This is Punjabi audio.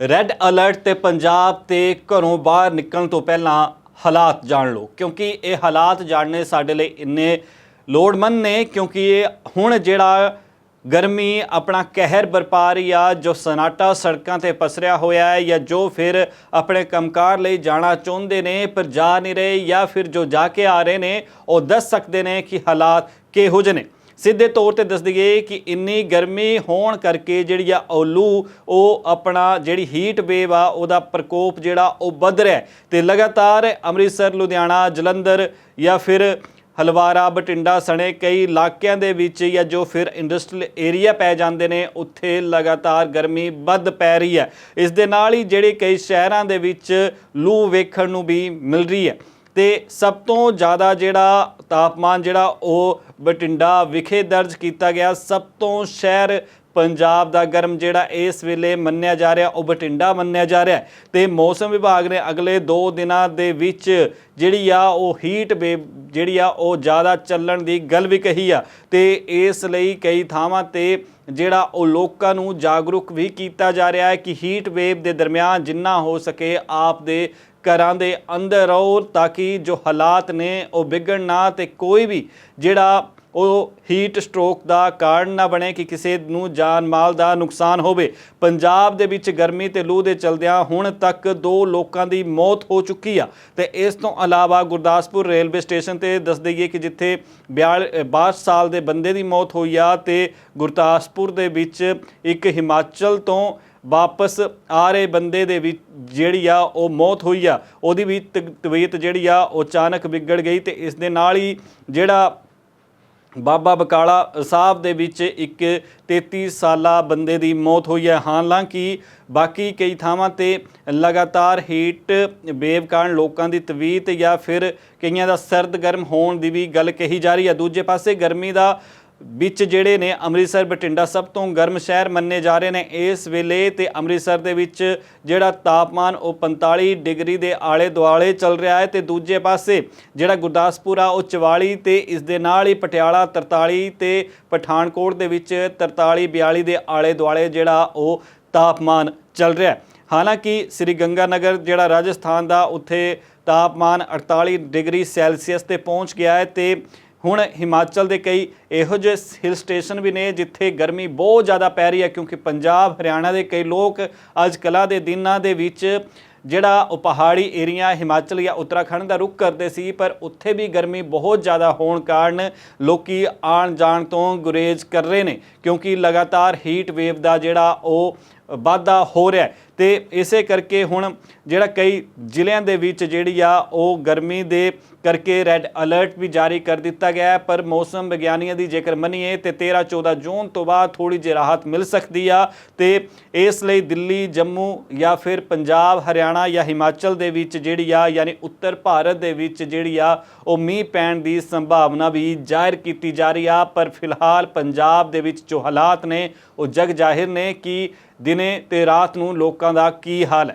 ਰੈੱਡ ਅਲਰਟ ਤੇ ਪੰਜਾਬ ਤੇ ਘਰੋਂ ਬਾਹਰ ਨਿਕਲਣ ਤੋਂ ਪਹਿਲਾਂ ਹਾਲਾਤ ਜਾਣ ਲਓ, ਕਿਉਂਕਿ ਇਹ ਹਾਲਾਤ ਜਾਣਨੇ ਸਾਡੇ ਲਈ ਇੰਨੇ ਲੋੜਮੰਦ ਨੇ, ਕਿਉਂਕਿ ਇਹ ਹੁਣ ਜਿਹੜਾ ਗਰਮੀ ਆਪਣਾ ਕਹਿਰ ਬਰਪਾ ਰਹੀ ਆ, ਜੋ ਸਨਾਟਾ ਸੜਕਾਂ ਤੇ ਪਸਰਿਆ ਹੋਇਆ ਹੈ ਜਾਂ ਜੋ ਫਿਰ ਆਪਣੇ ਕੰਮਕਾਰ ਲਈ ਜਾਣਾ ਚਾਹੁੰਦੇ ਨੇ, ਪਰ ਜਾ ਨਹੀਂ ਰਹੇ ਜਾਂ ਫਿਰ ਜੋ ਜਾ ਕੇ ਆ ਰਹੇ ਨੇ, ਉਹ ਦੱਸ ਸਕਦੇ ਨੇ ਕਿ ਹਾਲਾਤ ਕਿਹੋ ਜਿਹੇ ਨੇ। ਸਿੱਧੇ ਤੌਰ ਤੇ ਦੱਸ ਦਈਏ ਕਿ ਇੰਨੀ ਗਰਮੀ ਹੋਣ ਕਰਕੇ ਜਿਹੜੀ ਆ ਔਲੂ, ਉਹ ਆਪਣਾ ਜਿਹੜੀ ਹੀਟ ਵੇਵ ਆ, ਉਹਦਾ ਪ੍ਰਕੋਪ ਜਿਹੜਾ, ਉਹ ਵੱਧ ਰਿਹਾ ਹੈ। ਤੇ ਲਗਾਤਾਰ ਅੰਮ੍ਰਿਤਸਰ, ਲੁਧਿਆਣਾ, ਜਲੰਧਰ ਜਾਂ ਫਿਰ ਹਲਵਾਰਾ ਬਟਿੰਡਾ ਸਣੇ ਕਈ ਇਲਾਕਿਆਂ ਦੇ ਵਿੱਚ ਜਾਂ ਜੋ ਫਿਰ ਇੰਡਸਟਰੀਅਲ ਏਰੀਆ ਪੈ ਜਾਂਦੇ ਨੇ, ਉੱਥੇ ਲਗਾਤਾਰ ਗਰਮੀ ਵੱਧ ਪੈ ਰਹੀ ਹੈ। ਇਸ ਦੇ ਨਾਲ ਹੀ ਜਿਹੜੇ ਕਈ ਸ਼ਹਿਰਾਂ ਦੇ ਵਿੱਚ ਲੂ ਵੇਖਣ ਨੂੰ ਵੀ ਮਿਲ ਰਹੀ ਹੈ। ਤੇ ਸਭ ਤੋਂ ਜ਼ਿਆਦਾ ਜਿਹੜਾ ਤਾਪਮਾਨ ਜਿਹੜਾ, ਉਹ ਬਟਿੰਡਾ ਵਿਖੇ ਦਰਜ ਕੀਤਾ ਗਿਆ ਸਭ ਤੋਂ ਸ਼ਹਿਰ ਪੰਜਾਬ ਦਾ ਗਰਮ ਜਿਹੜਾ ਇਸ ਵੇਲੇ ਮੰਨਿਆ ਜਾ ਰਿਹਾ, ਉਹ ਬਟਿੰਡਾ ਮੰਨਿਆ ਜਾ ਰਿਹਾ ਹੈ। ਤੇ ਮੌਸਮ ਵਿਭਾਗ ਨੇ ਅਗਲੇ 2 ਦਿਨਾਂ ਦੇ ਵਿੱਚ ਜਿਹੜੀ ਆ, ਉਹ ਹੀਟ ਵੇਵ ਜਿਹੜੀ ਆ, ਉਹ ਜ਼ਿਆਦਾ ਚੱਲਣ ਦੀ ਗੱਲ ਵੀ ਕਹੀ ਆ। ਤੇ ਇਸ ਲਈ ਕਈ ਥਾਵਾਂ ਤੇ ਜਿਹੜਾ ਉਹ ਲੋਕਾਂ ਨੂੰ ਜਾਗਰੂਕ ਵੀ ਕੀਤਾ ਜਾ ਰਿਹਾ ਹੈ ਕਿ ਹੀਟ ਵੇਵ ਦੇ ਦਰਮਿਆਨ ਜਿੰਨਾ ਹੋ ਸਕੇ ਆਪ ਦੇ ਘਰਾਂ ਦੇ ਅੰਦਰ ਰਹੋ ਤਾਂ ਕਿ ਜੋ ਹਾਲਾਤ ਨੇ ਉਹ ਵਿਗੜ ਨਾ ਤੇ ਕੋਈ ਵੀ ਜਿਹੜਾ ਉਹ ਹੀਟ ਸਟ੍ਰੋਕ ਦਾ ਕਾਰਨ ਨਾ ਬਣੇ ਕਿ ਕਿਸੇ ਨੂੰ ਜਾਨ ਮਾਲ ਦਾ ਨੁਕਸਾਨ ਹੋਵੇ। ਪੰਜਾਬ ਦੇ ਵਿੱਚ ਗਰਮੀ ਤੇ ਲੂ ਦੇ ਚਲਦਿਆਂ ਹੁਣ ਤੱਕ ਦੋ ਲੋਕਾਂ ਦੀ ਮੌਤ ਹੋ ਚੁੱਕੀ ਆ। ਤੇ ਇਸ ਤੋਂ ਇਲਾਵਾ ਗੁਰਦਾਸਪੁਰ ਰੇਲਵੇ ਸਟੇਸ਼ਨ ਤੇ ਦੱਸ ਦਈਏ ਕਿ ਜਿੱਥੇ 62 ਸਾਲ ਦੇ ਬੰਦੇ ਦੀ ਮੌਤ ਹੋਈ ਆ ਤੇ ਗੁਰਦਾਸਪੁਰ ਦੇ ਵਿੱਚ ਇੱਕ ਹਿਮਾਚਲ ਤੋਂ ਵਾਪਸ ਆ ਰਹੇ ਬੰਦੇ ਦੇ ਵਿੱਚ ਜਿਹੜੀ ਆ ਉਹ ਮੌਤ ਹੋਈ ਆ, ਉਹਦੀ ਵੀ ਤ- ਤਬੀਅਤ ਜਿਹੜੀ ਆ ਉਹ ਅਚਾਨਕ ਵਿਗੜ ਗਈ ਤੇ ਇਸ ਦੇ ਨਾਲ ਹੀ ਜਿਹੜਾ ਬਾਬਾ ਬਕਾਲਾ ਸਾਹਿਬ ਦੇ ਵਿੱਚ ਇੱਕ 33 ਸਾਲਾ ਬੰਦੇ ਦੀ ਮੌਤ ਹੋਈ ਹੈ ਹਾਲਾਂਕਿ ਬਾਕੀ ਕਈ ਥਾਵਾਂ ਤੇ ਲਗਾਤਾਰ ਹੀਟ ਵੇਵ ਕਾਰਨ ਲੋਕਾਂ ਦੀ ਤਵੀਤ ਜਾਂ ਫਿਰ ਕਈਆਂ ਦਾ ਸਰਦ ਗਰਮ ਹੋਣ ਦੀ ਵੀ ਗੱਲ ਕਹੀ ਜਾ ਰਹੀ ਹੈ ਦੂਜੇ ਪਾਸੇ ਗਰਮੀ ਦਾ ਵਿੱਚ ਜਿਹੜੇ ਨੇ ਅੰਮ੍ਰਿਤਸਰ, ਬਠਿੰਡਾ ਸਭ ਤੋਂ ਗਰਮ ਸ਼ਹਿਰ ਮੰਨੇ ਜਾ ਰਹੇ ਨੇ। ਇਸ ਵੇਲੇ ਤੇ ਅੰਮ੍ਰਿਤਸਰ ਦੇ ਵਿੱਚ ਜਿਹੜਾ ਤਾਪਮਾਨ ਉਹ 45 ਡਿਗਰੀ ਦੇ ਆਲੇ ਦੁਆਲੇ ਚੱਲ ਰਿਹਾ ਹੈ ਤੇ ਦੂਜੇ ਪਾਸੇ ਜਿਹੜਾ ਗੁਰਦਾਸਪੁਰ ਆ, ਉਹ 44 ਤੇ ਇਸ ਦੇ ਨਾਲ ਹੀ ਪਟਿਆਲਾ 43 ਤੇ ਪਠਾਨਕੋਟ ਦੇ ਵਿੱਚ 43 42 ਦੇ ਆਲੇ ਦੁਆਲੇ ਜਿਹੜਾ ਉਹ ਤਾਪਮਾਨ ਚੱਲ ਰਿਹਾ ਹੈ। ਹਾਲਾਂਕਿ ਸ੍ਰੀ ਗੰਗਾ ਨਗਰ ਜਿਹੜਾ ਰਾਜਸਥਾਨ ਦਾ, ਉੱਥੇ ਤਾਪਮਾਨ 48 ਡਿਗਰੀ ਸੈਲਸੀਅਸ ਤੇ ਪਹੁੰਚ ਗਿਆ ਹੈ ਤੇ ਹੁਣ ਹਿਮਾਚਲ ਦੇ ਕਈ ਇਹੋ ਜਿਹੇ ਹਿਲ ਸਟੇਸ਼ਨ ਵੀ ਨੇ ਜਿੱਥੇ ਗਰਮੀ ਬਹੁਤ ਜ਼ਿਆਦਾ ਪੈ ਰਹੀ ਹੈ, ਕਿਉਂਕਿ ਪੰਜਾਬ, ਹਰਿਆਣਾ ਦੇ ਕਈ ਲੋਕ ਅੱਜ ਕਲਾ ਦੇ ਦਿਨਾਂ ਦੇ ਵਿੱਚ ਜਿਹੜਾ ਉਹ ਪਹਾੜੀ ਏਰੀਆ ਹਿਮਾਚਲ ਜਾਂ ਉੱਤਰਾਖੰਡ ਦਾ ਰੁਖ ਕਰਦੇ ਸੀ, ਪਰ ਉੱਥੇ ਵੀ ਗਰਮੀ ਬਹੁਤ ਜ਼ਿਆਦਾ ਹੋਣ ਕਾਰਨ ਲੋਕੀ ਆਣ ਜਾਣ ਤੋਂ ਗੁਰੇਜ਼ ਕਰ ਰਹੇ ਨੇ, ਕਿਉਂਕਿ ਲਗਾਤਾਰ ਹੀਟ ਵੇਵ ਦਾ ਜਿਹੜਾ ਉਹ ਵਾਧਾ ਹੋ ਰਿਹਾ ਹੈ। ਤੇ ਇਸੇ ਕਰਕੇ ਹੁਣ ਜਿਹੜਾ ਕਈ ਜ਼ਿਲ੍ਹਿਆਂ ਦੇ ਵਿੱਚ ਜਿਹੜੀ ਆ, ਉਹ ਗਰਮੀ ਦੇ ਕਰਕੇ ਰੈੱਡ ਅਲਰਟ ਵੀ ਜਾਰੀ ਕਰ ਦਿੱਤਾ ਗਿਆ ਹੈ। ਪਰ ਮੌਸਮ ਵਿਗਿਆਨੀਆਂ ਦੀ ਜੇਕਰ ਮੰਨੀਏ, ਤੇ 13 14 ਜੂਨ ਤੋਂ ਬਾਅਦ ਥੋੜੀ ਜਿਹੀ ਰਾਹਤ ਮਿਲ ਸਕਦੀ ਆ। ਤੇ ਇਸ ਲਈ ਦਿੱਲੀ, ਜੰਮੂ ਜਾਂ ਫਿਰ ਪੰਜਾਬ, ਹਰਿਆਣਾ ਜਾਂ ਹਿਮਾਚਲ ਦੇ ਵਿੱਚ ਜਿਹੜੀ ਆ, ਯਾਨੀ ਉੱਤਰ ਭਾਰਤ ਦੇ ਵਿੱਚ ਜਿਹੜੀ ਆ, ਉਹ ਮੀਂਹ ਪੈਣ ਦੀ ਸੰਭਾਵਨਾ ਵੀ ਜ਼ਾਹਿਰ ਕੀਤੀ ਜਾ ਰਹੀ ਆ। ਪਰ ਫਿਲਹਾਲ ਪੰਜਾਬ ਦੇ ਵਿੱਚ ਜੋ ਹਾਲਾਤ ਨੇ, ਉਹ ਜਗ ਜ਼ਾਹਿਰ ਨੇ ਕਿ ਦਿਨੇ ਤੇ ਰਾਤ ਨੂੰ ਲੋਕਾਂ ਦਾ ਕੀ ਹਾਲ ਹੈ?